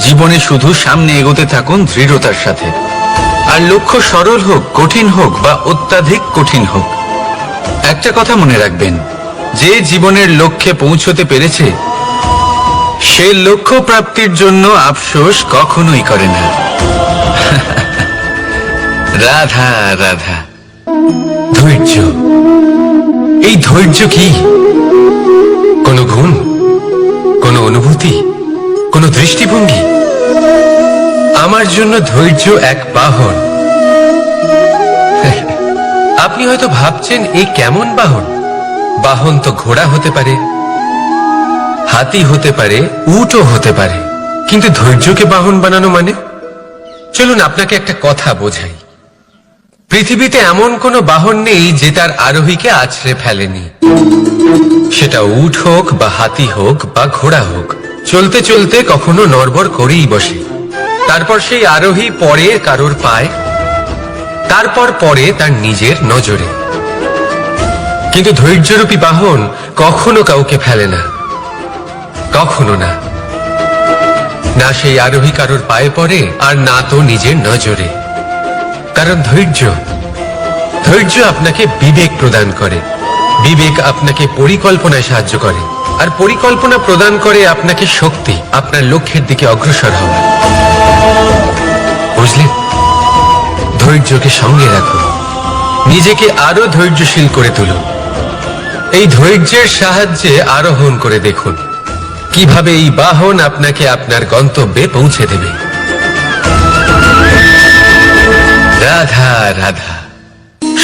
জীবনে শুধু সামনে এগোতে থাকুন দৃঢ়তার সাথে। আর লক্ষ্য সরল হোক, কঠিন হোক বা অত্যাধিক কঠিন হোক, একটা কথা মনে রাখবেন, যে জীবনের লক্ষ্যে পৌঁছতে পেরেছে, সে লক্ষ্য প্রাপ্তির জন্য আফসোস কখনোই করে না। রাধা রাধা। ধৈর্য। এই ধৈর্য কি? কোনো গুণ? কোনো অনুভূতি? কোনো দৃষ্টিভঙ্গি? আমার জন্য ধৈর্য এক বাহন। আপনি হয়তো ভাবছেন এই কেমন বাহন? বাহন তো ঘোড়া হতে পারে, হাতি হতে পারে, উটও হতে পারে। কিন্তু ধৈর্যকে বাহন বানানো মানে? চলুন আপনাকে একটা কথা বোঝাই। পৃথিবীতে এমন কোনো বাহন নেই যে তার আরোহীকে আছড়ে ফেলেনি। সেটা উট হোক বা হাতি হোক বা ঘোড়া হোক। চলতে চলতে কখনো নড়বড় করেই বসে। তারপর সেই আরোহী পরে কারোর পায়, তারপর পরে তার নিজের নজরে। কিন্তু ধৈর্যরূপী বাহন কখনো কাউকে ফেলে না, কখনো না। না সেই আরোহী কারোর পায়ে পড়ে, আর না তো নিজের নজরে। কারণ ধৈর্য ধৈর্য আপনাকে বিবেক প্রদান করে। বিবেক আপনাকে পরিকল্পনায় সাহায্য করে। আর পরিকল্পনা প্রদান করে আপনাকে শক্তি, আপনার লক্ষ্যের দিকে অগ্রসর হওয়া বুঝলেন? ধৈর্যকে সঙ্গে রাখুন। নিজেকে আরও ধৈর্যশীল করে তুলুন। এই ধৈর্যের সাহায্যে আরোহণ করে দেখুন, কীভাবে এই বাহন আপনাকে আপনার গন্তব্যে পৌঁছে দেবে। রাধা রাধা।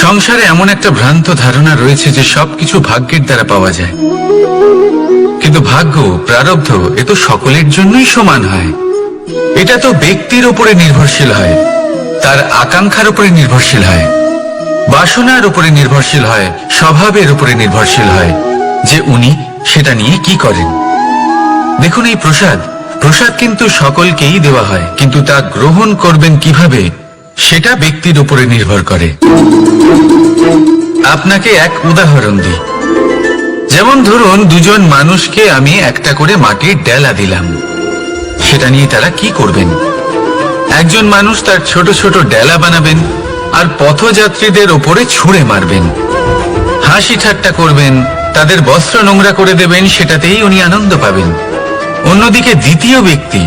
সংসারে এমন একটা ভ্রান্ত ধারণা রয়েছে যে সবকিছু ভাগ্যের দ্বারা পাওয়া যায়। কিন্তু ভাগ্য, প্রারব্ধ, এ তো সকলের জন্যই সমান হয়। এটা তো ব্যক্তির উপরে নির্ভরশীল হয়, তার আকাঙ্ক্ষার উপরে নির্ভরশীল হয়, বাসনার উপরে নির্ভরশীল হয়, স্বভাবের উপরে নির্ভরশীল হয়, যে উনি সেটা নিয়ে কি করেন। দেখুন এই প্রসাদ প্রসাদ কিন্তু সকলকেই দেওয়া হয়, কিন্তু তা গ্রহণ করবেন কীভাবে? সেটা ব্যক্তির উপরে নির্ভর করে। আপনাকে এক উদাহরণ দিই। যেমন ধরুন, দুজন মানুষকে আমি একটা করে মাটির ডেলা দিলাম। সেটা নিয়ে তারা কি করবেন? একজন মানুষ তার ছোট ছোট ডেলা বানাবেন আর পথযাত্রীদের ওপরে ছুঁড়ে মারবেন। হাসি ঠাট্টা করবেন, তাদের বস্ত্র নোংরা করে দেবেন, সেটাতেই উনি আনন্দ পাবেন। অন্যদিকে দ্বিতীয় ব্যক্তি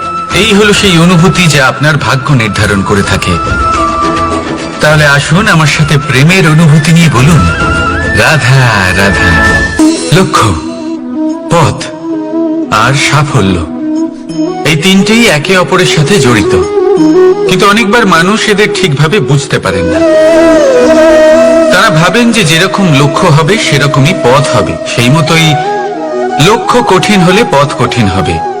এই হলো সেই অনুভূতি যা আপনার ভাগ্য নির্ধারণ করে থাকে। তাহলে আসুন আমার সাথে প্রেমের অনুভূতি নিয়ে বলুন। রাধা রাধা। লক্ষ্য, পথ আর সাফল্য। এই তিনটেই একে অপরের সাথে জড়িত। কিন্তু অনেকবার মানুষ এদের ঠিকভাবে বুঝতে পারেন না। তারা ভাবেন যে যেরকম লক্ষ্য হবে, সেরকমই পথ হবে। সেই মতোই লক্ষ্য কঠিন হলে পথ কঠিন হবে।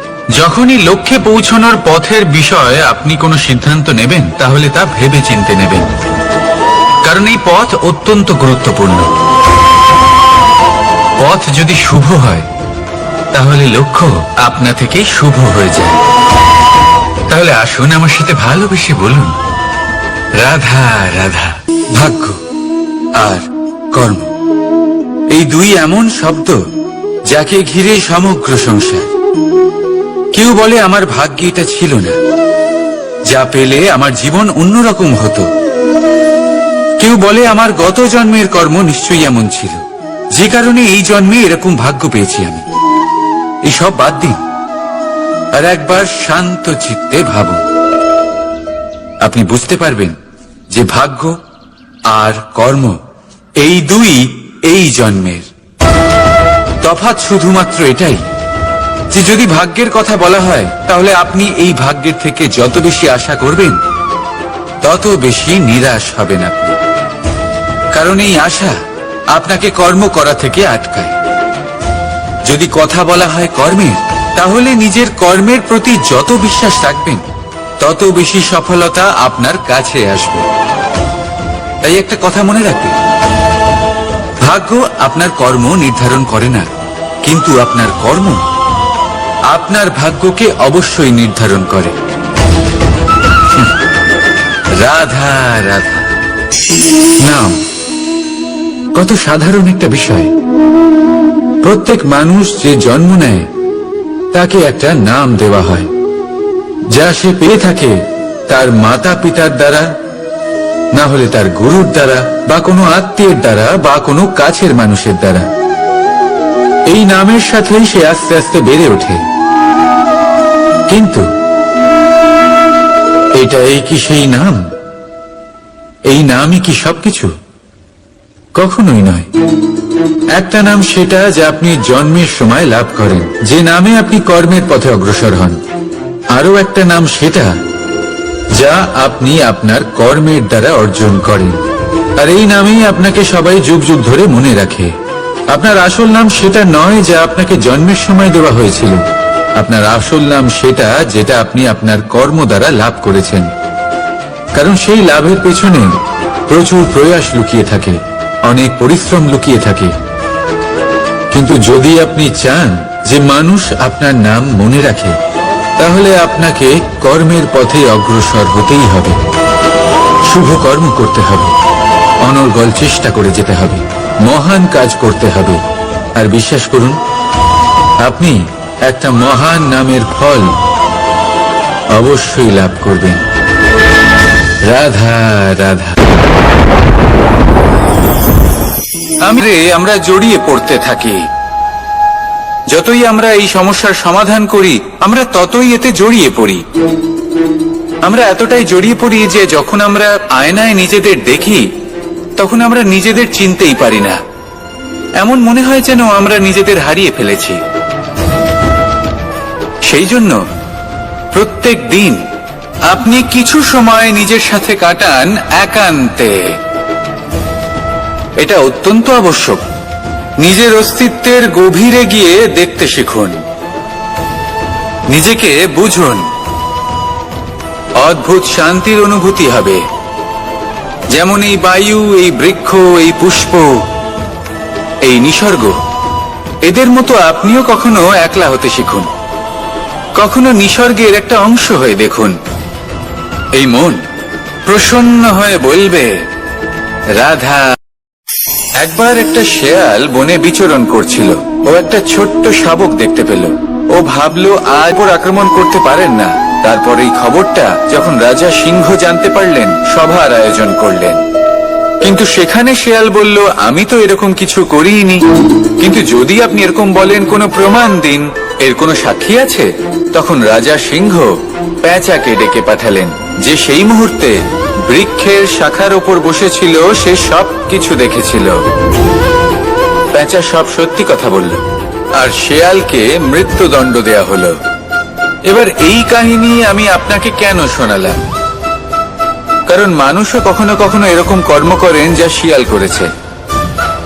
যখনই লক্ষ্যে পৌঁছানোর পথের বিষয়ে আপনি কোনো সিদ্ধান্ত নেবেন, তাহলে তা ভেবে চিনতে নেবেন। কারণ এই পথ অত্যন্ত গুরুত্বপূর্ণ। পথ যদি শুভ হয়, তাহলে লক্ষ্য আপনা থেকেই শুভ হয়ে যায়। তাহলে আসুন আমার সাথে ভালোবেসে বলুন, রাধা রাধা, ভাগ্য আর কর্ম। এই দুই এমন শব্দ যাকে ঘিরে সমগ্র সংসার। কেউ বলে আমার ভাগ্যে এটা ছিল না। যা পেলে আমার জীবন অন্যরকম হতো। কেউ বলে আমার গত জন্মের কর্ম নিশ্চয়ই এমন ছিল। যে কারণে এই জন্মে এরকম ভাগ্য পেয়েছি আমি। এসব বাদ দিন। আর একবার শান্ত চিত্তে ভাবুন। আপনি বুঝতে পারবেন যে ভাগ্য আর কর্ম এই দুই এই জন্মের। তফাৎ শুধুমাত্র এটাই। যে যদি ভাগ্যের কথা বলা হয়, তাহলে আপনি এই ভাগ্যের থেকে যত বেশি আশা করবেন, তত বেশি নিরাশ হবেন আপনি। কারণ এই আশা আপনাকে কর্ম করা থেকে আটকায়। যদি কথা বলা হয় কর্মের তাহলে নিজের কর্মের প্রতি যত বিশ্বাস রাখবেন, তত বেশি সফলতা আপনার কাছে আসবে। তাই একটা কথা মনে রাখবেন ভাগ্য আপনার কর্ম নির্ধারণ করে না, কিন্তু আপনার কর্ম আপনার ভাগ্যকে অবশ্যই নির্ধারণ করে। রাধা রাধা। নাম, কত সাধারণ একটা বিষয়। প্রত্যেক মানুষ যে জন্ম নেয়, তাকে একটা নাম দেওয়া হয়। যা সে পেয়ে থাকে তার মাতা পিতার দ্বারা, না হলে তার গুরুর দ্বারা, বা কোনো আত্মীয়ের দ্বারা, বা কোনো কাছের মানুষের দ্বারা। এই নামের সাথেই সে আস্তে আস্তে বেড়ে ওঠে। কিন্তু এটাই কি সেই নাম? এই নামই কি সবকিছু? কখনোই নয়। একটা নাম সেটা যা আপনি জন্মের সময় লাভ করেন। যে নামে আপনি কর্মের পথে অগ্রসর হন। আরও একটা নাম সেটা যা আপনি আপনার কর্মের দ্বারা অর্জন করেন। আর এই নামেই আপনাকে সবাই যুগ যুগ ধরে মনে রাখে। আপনার আসল নাম সেটা নয় যা আপনাকে জন্মের সময় দেওয়া হয়েছিল। আপনার আসল নাম সেটা যেটা আপনি আপনার কর্ম দ্বারা লাভ করেছেন। কারণ সেই লাভের পেছনে প্রচুর প্রয়াস লুকিয়ে থাকে, অনেক পরিশ্রম লুকিয়ে থাকে। কিন্তু যদি আপনি চান যে মানুষ আপনার নাম মনে রাখে, তাহলে আপনাকে কর্মের পথে অগ্রসর হতেই হবে। শুভ কর্ম করতে হবে, অনর্গল চেষ্টা করে যেতে হবে, মহান কাজ করতে হবে। আর বিশ্বাস করুন, আপনি একটা মহান নামের ফল অবশ্যই লাভ করবেন। রাধা রাধা। আমরে আমরা জড়িয়ে পড়তে থাকি। যতই আমরা এই সমস্যার সমাধান করি, আমরা ততই এতে জড়িয়ে পড়ি। আমরা এতটাই জড়িয়ে পড়ি যে যখন আমরা আয়নায় নিজেদের দেখি, তখন আমরা নিজেদের চিনতেই পারি না। এমন মনে হয় যেন আমরা নিজেদের হারিয়ে ফেলেছি। সেই জন্য প্রত্যেক দিন আপনি কিছু সময় নিজের সাথে কাটান একান্তে। এটা অত্যন্ত আবশ্যক। নিজের অস্তিত্বের গভীরে গিয়ে দেখতে শিখুন। নিজেকে বুঝুন। অদ্ভুত শান্তির অনুভূতি হবে। যেমন এই বায়ু, এই বৃক্ষ, এই পুষ্প, এই নিসর্গ, এদের মতো আপনিও কখনো একলা হতে শিখুন। কখনো নিসর্গের একটা অংশ হয়ে দেখুন। এই মন প্রসন্ন হয়ে বলবে, রাধা। একবার একটা শেয়াল বনে বিচরণ করছিল। ও একটা ছোট্ট শাবক দেখতে পেল। ও ভাবলো আজ ওর আক্রমণ করতে পারেন না। তারপর এই খবরটা যখন রাজা সিংহ জানতে পারলেন, সভার আয়োজন করলেন। কিন্তু সেখানে শেয়াল বলল, আমি তো এরকম কিছু করিনি। কিন্তু যদি আপনি এরকম বলেন, কোনো প্রমাণ দিন। এর কোনো সাক্ষী আছে? তখন রাজা সিংহ প্যাঁচাকে ডেকে পাঠালেন, যে সেই মুহূর্তে বৃক্ষের শাখার ওপর বসেছিল, সে সব কিছু দেখেছিল। প্যাঁচা সব সত্যি কথা বলল, আর শেয়ালকে মৃত্যুদণ্ড দেয়া হলো। এবার এই কাহিনী আমি আপনাকে কেন শোনালাম? কারণ মানুষও কখনো কখনো এরকম কর্ম করেন যা শিয়াল করেছে।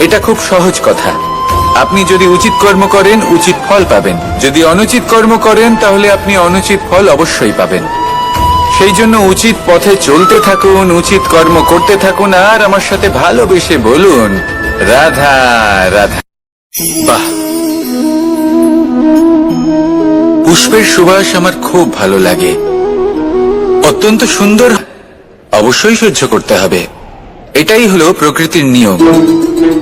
এটা খুব সহজ কথা। আপনি যদি উচিত কর্ম করেন, উচিত ফল পাবেন। যদি অনুচিত কর্ম করেন, তাহলে আপনি অনুচিত ফল অবশ্যই পাবেন। সেই জন্য উচিত পথে চলতে থাকুন, উচিত কর্ম করতে থাকুন, আর আমার সাথে ভালোবেসে বলুন, রাধা রাধা। বাহ! পুষ্পের সুবাস আমার খুব ভালো লাগে। অত্যন্ত সুন্দর, অবশ্যই সহ্য করতে হবে। এটাই হলো প্রকৃতির নিয়ম।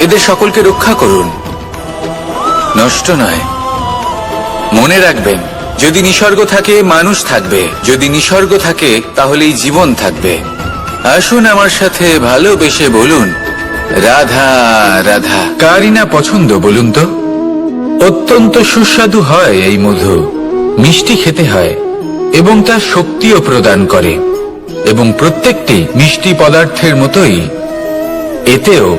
এদের সকলকে রক্ষা করুন। নষ্ট নয়। মনে রাখবেন যদি নিসর্গ থাকে মানুষ থাকবে। যদি নিসর্গ থাকে তাহলেই জীবন থাকবে। আসুন আমার সাথে ভালোবেসে বলুন রাধা রাধা। কারই না পছন্দ বলুন তো? অত্যন্ত সুস্বাদু হয় এই মধু। মিষ্টি খেতে হয় এবং তা শক্তিও প্রদান করে। এবং প্রত্যেকটি মিষ্টি পদার্থের মতোই এতেও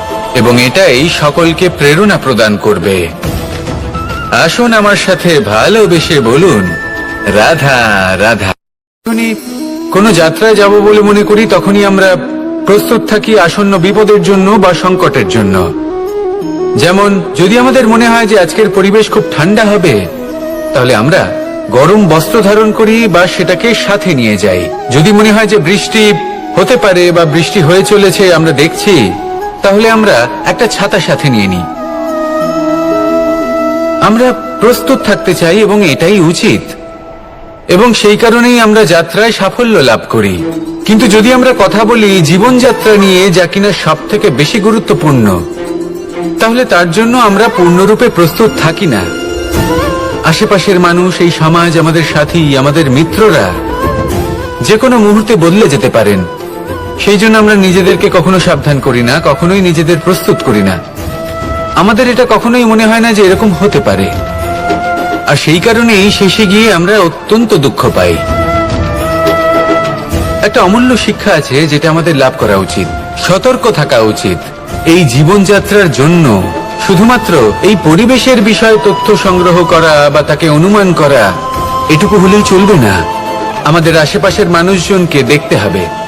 এবং এটাই সকলকে প্রেরণা প্রদান করবে। আসুন আমার সাথে ভালোবেসে বলুন, রাধা রাধা। কোনো যাত্রায় যাব বলে মনে করি, তখনই আমরা প্রস্তুত থাকি আসন্ন বিপদের জন্য বা সংকটের জন্য। যেমন, যদি আমাদের মনে হয় যে আজকের পরিবেশ খুব ঠান্ডা হবে, তাহলে আমরা গরম বস্ত্র ধারণ করি বা সেটাকে সাথে নিয়ে যাই। যদি মনে হয় যে বৃষ্টি হতে পারে বা বৃষ্টি হয়ে চলেছে, আমরা দেখছি তাহলে আমরা একটা ছাতা সাথে নিয়ে নিই। আমরা প্রস্তুত থাকতে চাই এবং এটাই উচিত। এবং সেই কারণেই আমরা যাত্রায় সাফল্য লাভ করি। কিন্তু যদি আমরা কথা বলি জীবনযাত্রা নিয়ে যা কিনা সব থেকে বেশি গুরুত্বপূর্ণ, তাহলে তার জন্য আমরা পূর্ণরূপে প্রস্তুত থাকি না। আশেপাশের মানুষ, এই সমাজ, আমাদের সাথী, আমাদের মিত্ররা যে কোনো মুহূর্তে বদলে যেতে পারেন। সেই জন্য আমরা নিজেদেরকে কখনো সাবধান করি না, কখনোই নিজেদের প্রস্তুত করি না। আমাদের এটা কখনোই মনে হয় না যে এরকম হতে পারে। আর সেই কারণেই শেষে গিয়ে আমরা অত্যন্ত দুঃখ পাই। একটা অমূল্য শিক্ষা আছে যেটা আমাদের লাভ করা উচিত, সতর্ক থাকা উচিত। এই জীবনযাত্রার জন্য শুধুমাত্র এই পরিবেশের বিষয়ে তথ্য সংগ্রহ করা বা তাকে অনুমান করা, এটুকু হলেই চলবে না। আমাদের আশেপাশের মানুষজনকে দেখতে হবে।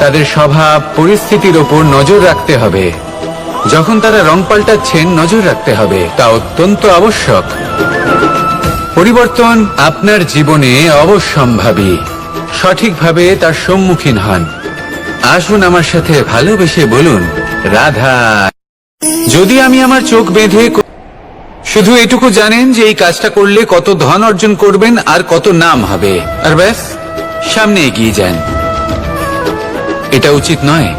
তাদের স্বভাব, পরিস্থিতির ওপর নজর রাখতে হবে। যখন তারা রং পাল্টাচ্ছেন, নজর রাখতে হবে। তা অত্যন্ত আবশ্যক। পরিবর্তন আপনার জীবনে অবশ্যম্ভাবী। সঠিকভাবে তার সম্মুখীন হন। আসুন আমার সাথে ভালোবেসে বলুন, রাধা, যদি আমি আমার চোখ বেঁধে শুধু এটুকু জানেন যে এই কাজটা করলে কত ধন অর্জন করবেন আর কত নাম হবে। আর ব্যাস, সামনে এগিয়ে যান। এটা উচিত নয়।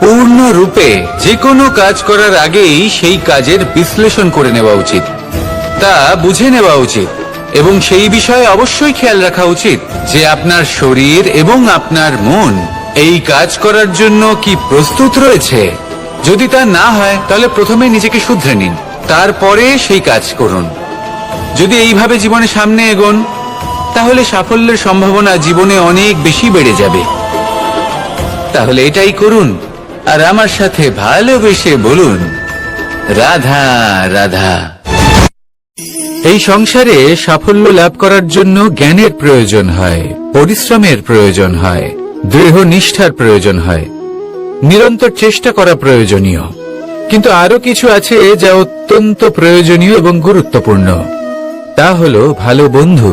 পূর্ণ রূপে যে কোনো কাজ করার আগেই সেই কাজের বিশ্লেষণ করে নেওয়া উচিত। তা বুঝে নেওয়া উচিত এবং সেই বিষয়ে অবশ্যই খেয়াল রাখা উচিত যে আপনার শরীর এবং আপনার মন এই কাজ করার জন্য কি প্রস্তুত রয়েছে। যদি তা না হয়, তাহলে প্রথমে নিজেকে শুধরে নিন, তারপরে সেই কাজ করুন। যদি এইভাবে জীবনে সামনে এগোন, তাহলে সাফল্যের সম্ভাবনা জীবনে অনেক বেশি বেড়ে যাবে। তাহলে এটাই করুন। আর আমার সাথে ভালোবেসে বলুন, রাধা রাধা। এই সংসারে সাফল্য লাভ করার জন্য জ্ঞানের প্রয়োজন হয়, পরিশ্রমের প্রয়োজন হয়, দৃঢ় নিষ্ঠার প্রয়োজন হয়, নিরন্তর চেষ্টা করা প্রয়োজনীয়। কিন্তু আরও কিছু আছে যা অত্যন্ত প্রয়োজনীয় এবং গুরুত্বপূর্ণ। তা হলো ভালো বন্ধু।